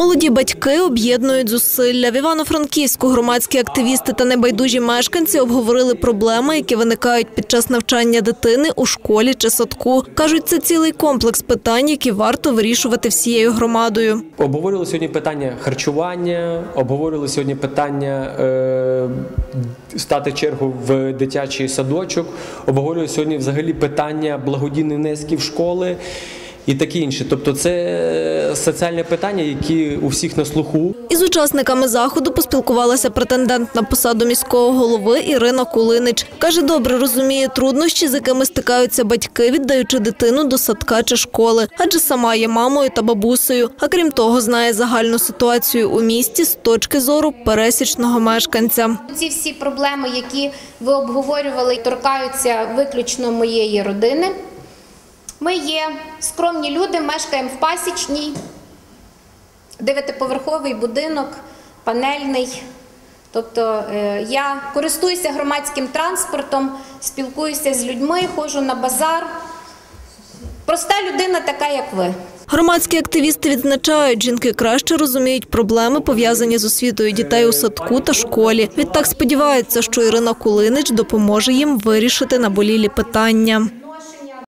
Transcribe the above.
Молоді батьки об'єднують зусилля. В Івано-Франківську громадські активісти та небайдужі мешканці обговорили проблеми, які виникають під час навчання дитини у школі чи садку. Кажуть, це цілий комплекс питань, які варто вирішувати всією громадою. Обговорювали сьогодні питання харчування, обговорювали сьогодні питання е, стати чергу в дитячий садочок, обговорювали сьогодні взагалі питання благодійних внесків школи і таке інше. Тобто це соціальне питання, які у всіх на слуху. Із учасниками заходу поспілкувалася претендент на посаду міського голови Ірина Кулинич. Каже, добре розуміє труднощі, з якими стикаються батьки, віддаючи дитину до садка чи школи, адже сама є мамою та бабусею. А крім того, знає загальну ситуацію у місті з точки зору пересічного мешканця. Ці всі проблеми, які ви обговорювали, торкаються виключно моєї родини. Ми є скромні люди, мешкаємо в пасічній, дев'ятиповерховий будинок, панельний. Тобто е, я користуюся громадським транспортом, спілкуюся з людьми, ходжу на базар. Проста людина, така як ви. Громадські активісти відзначають, жінки краще розуміють проблеми, пов'язані з освітою дітей у садку та школі. Відтак сподіваються, що Ірина Кулинич допоможе їм вирішити наболілі питання.